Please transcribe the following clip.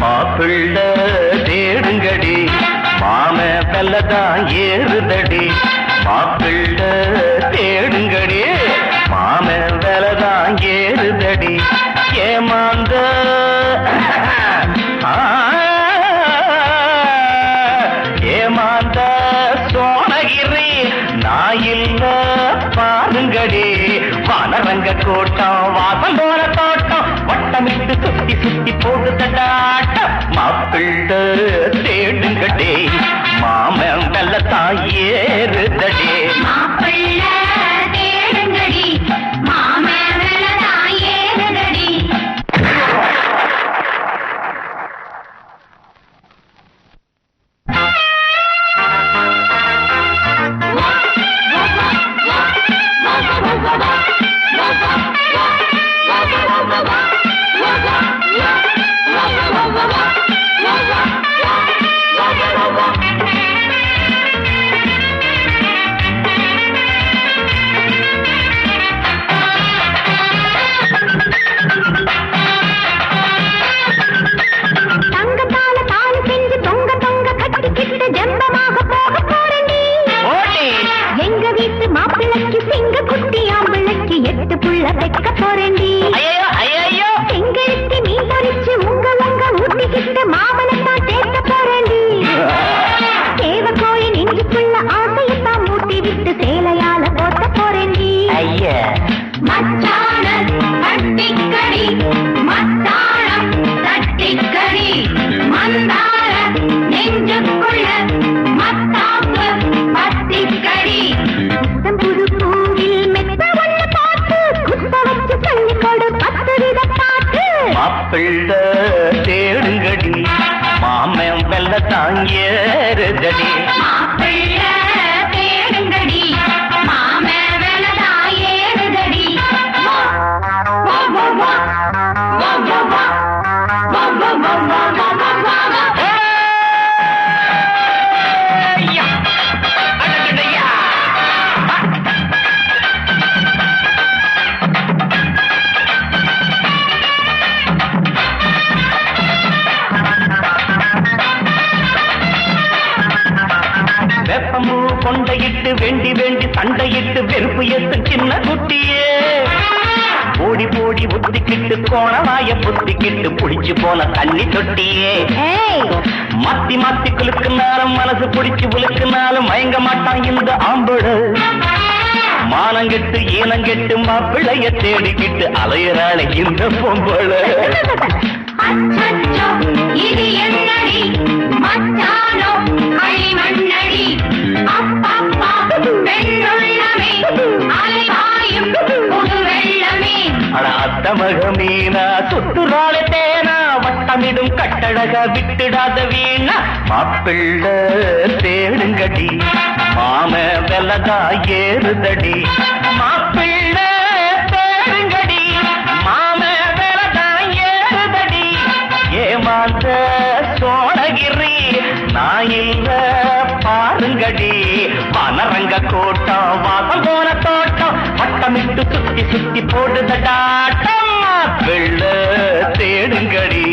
மாப்பிள்ள தேடுங்கடி. மாம வெல்லதான் ஏறுதடி. மாப்பிள்ள தேடுங்கடி. மாம வெலதான் ஏறுதடி. ஏமாந்த ஏமாந்த சோனகிரி நான் இல்ல பாருங்கடி. வானரங்க கோட்டம் வாசம் போன தோட்டம் வட்டமிட்டு சுத்தி சுத்தி போகுதடாட்டம் மாப்பிள்ள தேடுங்கடே. மாமன் పుల్ల పెక్క పోరండి. பிள்ள தேடுங்கடி மாமன் வெள்ள தாங்கியடி மாப்பிள்ள தேடுங்கடி மாமே கொண்டையிட்டு வேண்டி வேண்டி சண்டையிட்டு வெறுப்பு எத்து சின்ன குட்டியே. ஓடி போடி ஒத்திக்கிட்டு கோணமாய புத்திக்கிட்டு புடிச்சு போன தண்ணி தொட்டியே. மாத்தி மாத்தி குலுக்குனாலும் மனசு பிடிச்சு உலுக்குனாலும் மயங்க மாட்டான் இந்த ஆம்பள. மானங்கெட்டு ஈனங்கெட்டு மாப்பிள்ளைய தேடிக்கிட்டு அலையறாள இந்த பொம்பள. அச்சச்சோ, இது என்னடி? மச்சானோ அத்தமக மீனா சுத்துறாள தேனா வட்டமிடும் கட்டழக விட்டுடாத வீணா. மாப்பிள்ள தேடுங்கடி மாம வெலதா ஏறுதடி. மாப்பிள்ள தேடுங்கடி மாம வெலதா ஏறுதடி. ஏமாந்த சோழகிரி நான் இல்ல பாருங்கடி. வனரங்க கோட்டம் வாசல் போன தோட்டம் வட்டமிட்டு சுத்தி சுத்தி போடுதடாட்டம் வெள்ள தேடுங்கடி.